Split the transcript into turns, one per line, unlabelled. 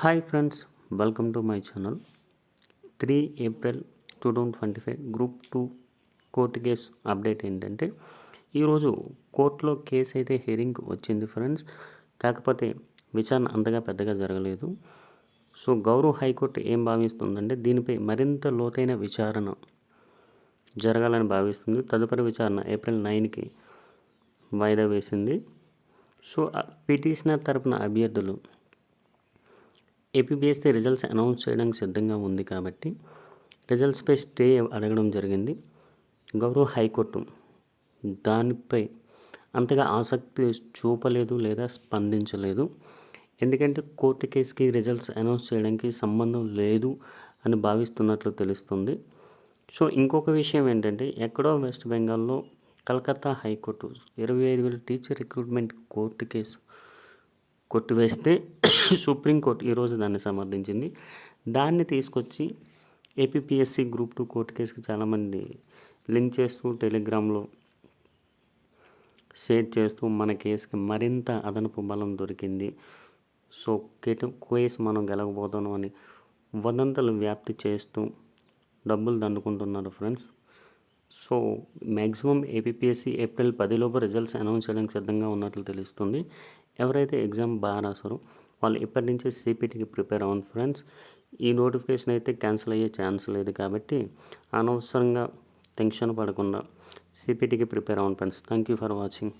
Hi friends welcome to my channel. Three April two thousand twenty five group two court case update ఏంటంటే ఈరోజు కోర్టులో case అయితే hearing వచ్చింది friends. కాకపోతే విచారణ అంతగా పెద్దగా జరగలేదు. సో గౌరవ హైకోర్టు ఏం భావిస్తుందంటే దీనిపై మరింత లోతైన విచారణ జరగాలని భావిస్తుంది. తదుపరి విచారణ ఏప్రిల్ నైన్కి వాయిదా వేసింది. సో పిటిషనర్ తరపున అభ్యర్థులు ఏపీబీఎస్సీ రిజల్ట్స్ అనౌన్స్ చేయడానికి సిద్ధంగా ఉంది కాబట్టి రిజల్ట్స్పై స్టే అడగడం జరిగింది. గౌరవ హైకోర్టు దానిపై అంతగా ఆసక్తి చూపలేదు లేదా స్పందించలేదు. ఎందుకంటే కోర్టు కేసుకి రిజల్ట్స్ అనౌన్స్ చేయడానికి సంబంధం లేదు అని భావిస్తున్నట్లు తెలుస్తుంది. సో ఇంకొక విషయం ఏంటంటే ఎక్కడో వెస్ట్ బెంగాల్లో కలకత్తా హైకోర్టు ఇరవై ఐదు వేల teacher recruitment court case కొట్టివేస్తే supreme court ఈరోజు దాన్ని సమర్థించింది. దాన్ని తీసుకొచ్చి ఏపీపీఎస్సీ గ్రూప్ టూ కోర్టు కేసుకి చాలామంది లింక్ చేస్తూ టెలిగ్రామ్లో షేర్ చేస్తూ మన కేసుకి మరింత అదనపు బలం దొరికింది. సో కేటు కేసు మనం గెలవబోతున్నాం అని వదంతలు వ్యాప్తి చేస్తూ డబ్బులు దండుకుంటున్నారు friends. So maximum APSC April పదిలోపు results announce చేయడానికి సిద్ధంగా ఉన్నట్లు తెలుస్తుంది. ఎవరైతే ఎగ్జామ్ బాగా రాసారో వాళ్ళు ఇప్పటి నుంచే సిపిటీకి ప్రిపేర్ అవ్వండి ఫ్రెండ్స్. ఈ నోటిఫికేషన్ అయితే క్యాన్సిల్ అయ్యే ఛాన్స్ లేదు కాబట్టి అనవసరంగా టెన్షన్ పడకుండా సిపిటీకి ప్రిపేర్ అవ్వండి friends. Thank you for watching.